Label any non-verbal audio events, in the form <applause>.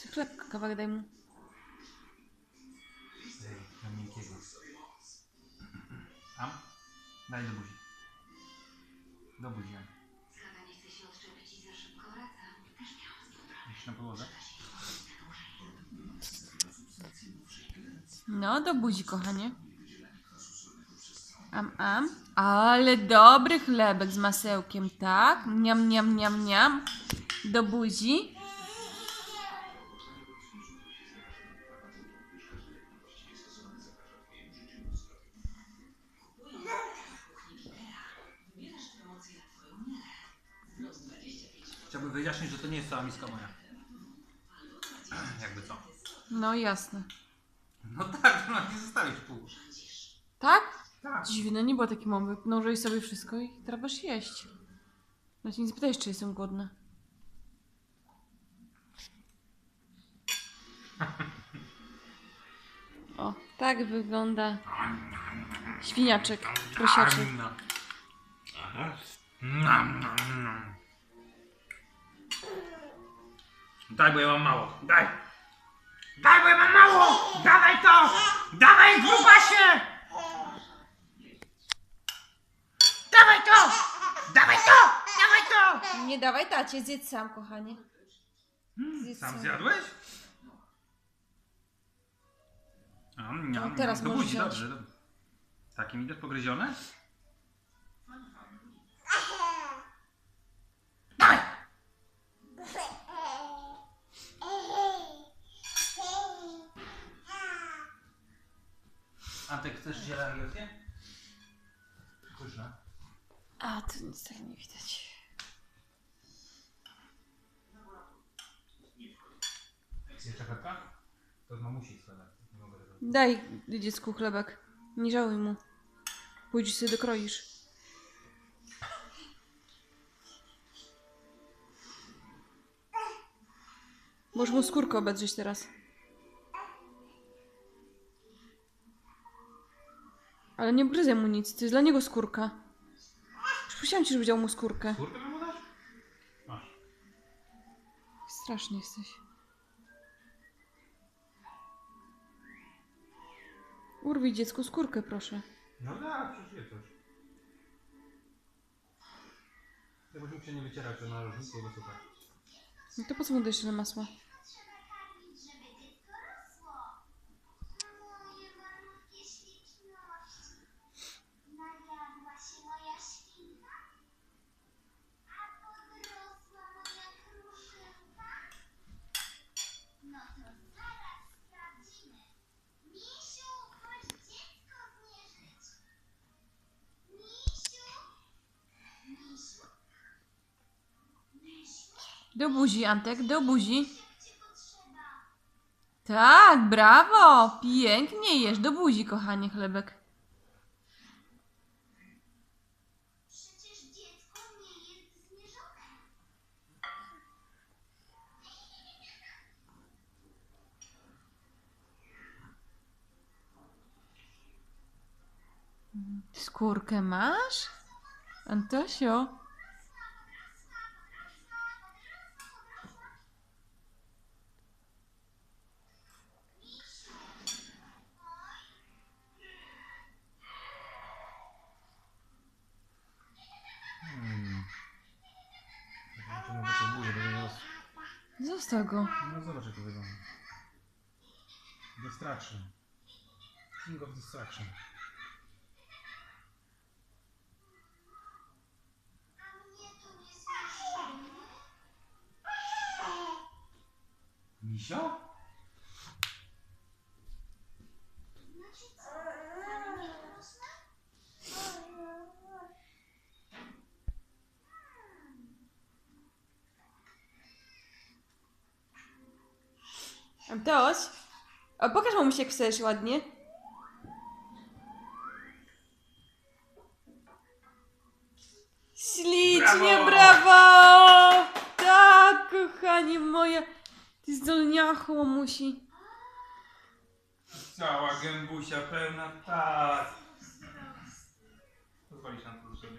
Czy chlebka kawałek daj mu. Daj, miękkiego. Tam? Daj do buzi. Do buzi, Jan. Nie chce się odczepić i za szybko wraca. Też miałam z Jeszcze na podłodze? No, do buzi, kochanie. Am, am. Ale dobry chlebek z masełkiem, tak? Niam, niam, niam, niam. Do buzi. Chciałbym wyjaśnić, że to nie jest cała miska moja. <clears throat> Jakby co? No, jasne. No tak, ma nie zostawić pół. Tak? Tak. Dziwne, nie było takiej mowy. Mnożyłeś sobie wszystko i teraz masz jeść. No cię nie zapytałeś, czy jestem głodna. O, tak wygląda świniaczek, prosiaczek. Daj, bo ja mam mało. Daj! Daj, bo ja mam mało! Dawaj to! Dawaj, grubasie! Dawaj to! Dawaj to! Dawaj to! Nie dawaj tacie, zjedz sam, kochanie. Zjedz Sam zjadłeś? A, nie, No, teraz to możesz buzi, wziąć. dobrze, dobrze. Takim idę pogryzione? Dawaj! Antek, chcesz angielskie? Pyszne. A, tu nic tak nie widać. Jeszcze chlebka? To z mamusi. Nie mogę tego. Daj dziecku chlebek. Nie żałuj mu. Pójdź sobie dokroisz. Możesz mu skórkę obedrzeć teraz. Ale nie gryzę mu nic, to jest dla niego skórka. Już prosiłam cię, żeby wziął mu skórkę. Kurkę mu dasz? Masz. Straszny jesteś. Urwij dziecku skórkę, proszę. No tak, przecież je coś. Jakbyś mógł się nie wycierać to na różnicy, byłoby super. No to po co mu dać tyle masła? Do buzi, Antek, do buzi. Tak, brawo! Pięknie jesz. Do buzi, kochanie, chlebek. Skórkę masz? Antosio? Zostaw go. No zobacz jak to wygląda. Distraction. King of Distraction. Misio? Teoś, o, pokaż mamusi, jak wstajesz ładnie. Ślicznie, brawo! brawo! Tak, kochanie moje. Ty zdolniachu, mamusi. Cała gębusia pełna tak. Pozwolisz nam tu sobie.